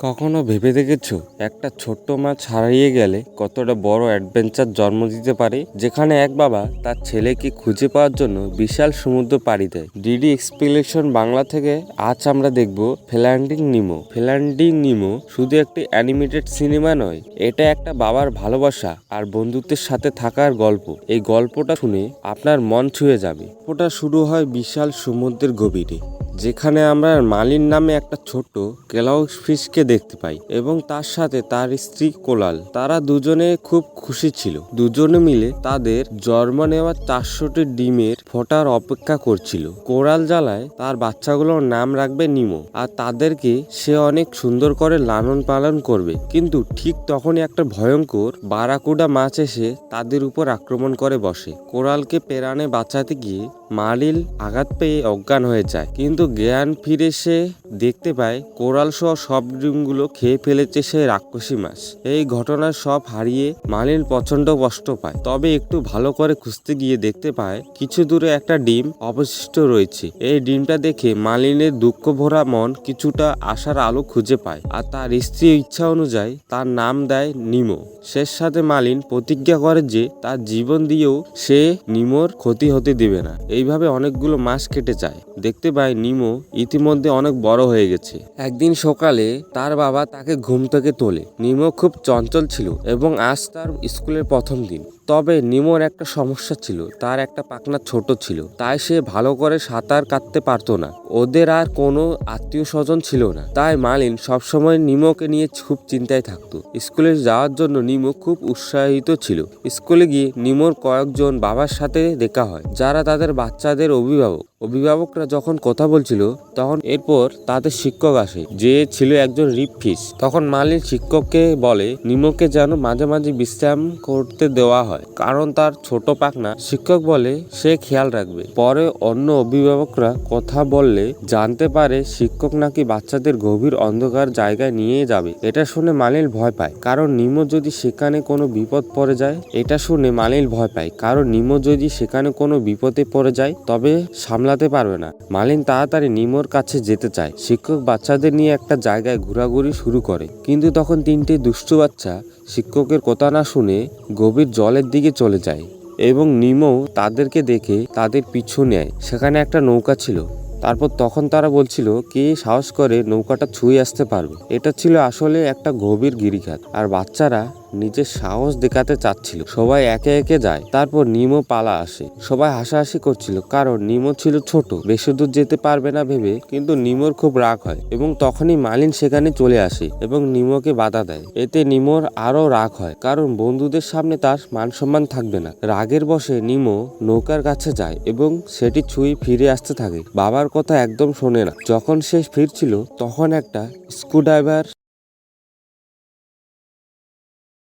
কখনো ভেবে দেখেছ? একটা ছোট্ট মাছ হারিয়ে গেলে কতটা বড় অ্যাডভেঞ্চার জন্ম দিতে পারে? যেখানে এক বাবা তার ছেলেকে খুঁজে পাওয়ার জন্য বিশাল সমুদ্র পাড়ি দেয়। ডিডি এক্সপ্লেনেশন বাংলা থেকে আজ আমরা দেখব ফ্ল্যান্ডিং নিমো। ফ্ল্যান্ডিং নিমো শুধু একটি অ্যানিমেটেড সিনেমা নয়, এটা একটা বাবার ভালোবাসা আর বন্ধুত্বের সাথে থাকার গল্প। এই গল্পটা শুনে আপনার মন ছুঁয়ে যাবে। গল্পটা শুরু হয় বিশাল সমুদ্রের গভীরে। যেখানে আমরা মালির নামে একটা ছোট্ট কেলাউ ফিশকে দেখতে পাই এবং তার সাথে তার স্ত্রী কোলাল। তারা দুজনে খুব খুশি ছিল। দুজনে মিলে তাদের জন্ম নেওয়া চারশোটি ডিমের ফোটার অপেক্ষা করছিল। কোরাল জ্বালায় তার বাচ্চাগুলোর নাম রাখবে নিমো আর তাদেরকে সে অনেক সুন্দর করে লালন পালন করবে। কিন্তু ঠিক তখনই একটা ভয়ঙ্কর বারাকুডা মাছ এসে তাদের উপর আক্রমণ করে বসে। কোরালকে পেরানে বাঁচাতে গিয়ে মালিল আঘাত পেয়ে অজ্ঞান হয়ে যায়। কিন্তু জ্ঞান ফিরে সে দেখতে পায়, কোরাল সহ সব ডিমগুলো খেয়ে ফেলেছে সে রাক্ষসী মাছ। এই ঘটনার সব হারিয়ে মালিন প্রচণ্ড কষ্ট পায়। তবে একটু ভালো করে খুঁজতে গিয়ে দেখতে পায়, কিছু দূরে একটা ডিম অবশিষ্ট রয়েছে। এই ডিমটা দেখে মালিনের দুঃখ ভরা মন কিছুটা আশার আলো খুঁজে পায় আর তার স্ত্রীর ইচ্ছা অনুযায়ী তার নাম দেয় নিমো। শেষ সাথে মালিন প্রতিজ্ঞা করে যে তার জীবন দিয়েও সে নিমোর ক্ষতি হতে দেবে না। এইভাবে অনেকগুলো মাস কেটে যায়। দেখতে পায় নিমো ইতিমধ্যে অনেক বড় হয়ে গেছে। একদিন সকালে তার বাবা তাকে ঘুম থেকে তোলে। নিমো খুব চঞ্চল ছিল এবং আজ তার স্কুলের প্রথম দিন। তবে নিমোর একটা সমস্যা ছিল, তার একটা পাখনা ছোট ছিল, তাই সে ভালো করে সাঁতার কাটতে পারতো না। ওদের আর কোনো আত্মীয় স্বজন ছিল না, তাই মালিন সবসময় নিমোকে নিয়ে খুব চিন্তায় থাকতো। স্কুলে যাওয়ার জন্য নিমো খুব উৎসাহিত ছিল। স্কুলে গিয়ে নিমোর কয়েকজন বাবার সাথে দেখা হয়, যারা তাদের বাচ্চাদের অভিভাবক। অভিভাবকরা যখন কথা বলছিল, তখন এরপর তাদের শিক্ষক আসে, যে ছিল একজন রিপ ফিস। তখন মালিন শিক্ষককে বলে, নিমোকে যেন মাঝে মাঝে বিশ্রাম করতে দেওয়া হয়। কারণ তার ছোট পাখনা শিক্ষক বলে সে খেয়াল রাখবে। পরে অন্য অভিভাবকরা কথা বললে জানতে পারে শিক্ষক নাকি বাচ্চাদের গভীর অন্ধকার জায়গায় নিয়ে যাবে। এটা শুনে মালিল ভয় পায়। কারণ নিমো যদি সেখানে কোনো বিপদ পড়ে যায়, এটা শুনে মালিল ভয় পায়। কারণ নিমো যদি সেখানে কোনো বিপদে পড়ে যায়, তবে সামলাতে পারবে না। মালিন তাড়াতাড়ি নিমোর কাছে যেতে চায়। শিক্ষক বাচ্চাদের নিয়ে একটা জায়গায় ঘোরাঘুরি শুরু করে। কিন্তু তখন তিনটে দুষ্টু বাচ্চা শিক্ষকের কথা না শুনে গভীর জলের দিকে চলে যায় এবং নিমো তাদেরকে দেখে তাদের পিছু নেয়। সেখানে একটা নৌকা ছিল। তারপর তখন তারা বলছিল, কে সাহস করে নৌকাটা ছুঁয়ে আসতে পারবে? এটা ছিল আসলে একটা গভীর গিরিখাত। আর বাচ্চারা নিজের সাহস দেখাতে চাচ্ছিল। সবাই একে একে যায়। তারপর নিমো পালা আসে। সবাই হাসাহাসি করছিল, কারণ নিমো ছিল ছোট। বেশি দূর যেতে পারবে না ভেবে কিন্তু নিমোর খুব রাগ হয় এবং তখনই মালিন সেখানে চলে আসে এবং নিমোকে বাধা দেয়। এতে নিমোর আরও রাগ হয়, কারণ বন্ধুদের সামনে তার মান সম্মান থাকবে না। রাগের বসে নিমো নৌকার কাছে যায় এবং সেটি ছুঁয়ে ফিরে আসতে থাকে। বাবার কথা একদম শোনে না। যখন সে ফিরছিল, তখন একটা স্ক্রুড্রাইভার